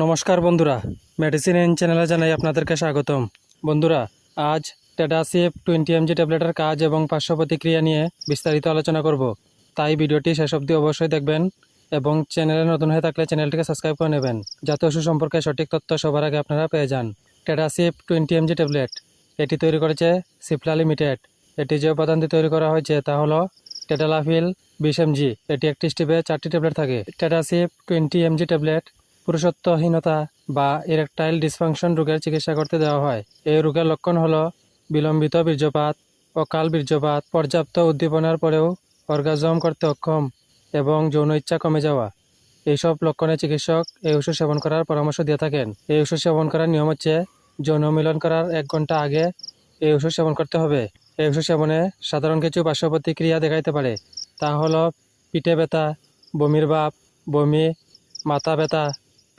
নমস্কার বন্ধুরা। Medicine in চ্যানেলে জানাই আপনাদেরকে স্বাগতম। বন্ধুরা, আজ টেডাসিএফ টোয়েন্টি এমজি ট্যাবলেটের কাজ এবং পার্শ্ব প্রতিক্রিয়া নিয়ে বিস্তারিত আলোচনা করব। তাই ভিডিওটি শেষ অবধি অবশ্যই দেখবেন এবং চ্যানেলে নতুন হয়ে থাকলে চ্যানেলটিকে সাবস্ক্রাইব করে নেবেন, যাতে ওষুধ সম্পর্কে সঠিক তথ্য সবার আগে আপনারা পেয়ে যান। টেডাসিএফ টোয়েন্টি এমজি ট্যাবলেট এটি তৈরি করেছে সিপলা লিমিটেড এটি যে উপাদান দিয়ে তৈরি করা হয়েছে তা হলো টেটালাফিল বিশ এমজি এটি একটি স্টিপে চারটি ট্যাবলেট থাকে। টেটাসিপ টোয়েন্টি এমজি ট্যাবলেট পুরুষত্বহীনতা বা ইরেকটাইল ডিসফাংশন রোগের চিকিৎসা করতে দেওয়া হয়। এই রোগের লক্ষণ হলো বিলম্বিত বীর্যপাত, অকাল বীর্যপাত, পর্যাপ্ত উদ্দীপনার পরেও অর্গাজম করতে অক্ষম এবং যৌন ইচ্ছা কমে যাওয়া। এইসব লক্ষণে চিকিৎসক এই ওষুধ সেবন করার পরামর্শ দিয়ে থাকেন। এই ওষুধ সেবন করার নিয়ম হচ্ছে যৌন মিলন করার এক ঘণ্টা আগে এই ওষুধ সেবন করতে হবে। এই ওষুধ সেবনে সাধারণ কিছু পার্শ্ব প্রতিক্রিয়া দেখাইতে পারে। তা হলো পিঠে ব্যথা, বমির ভাব, বমি, মাথা ব্যথা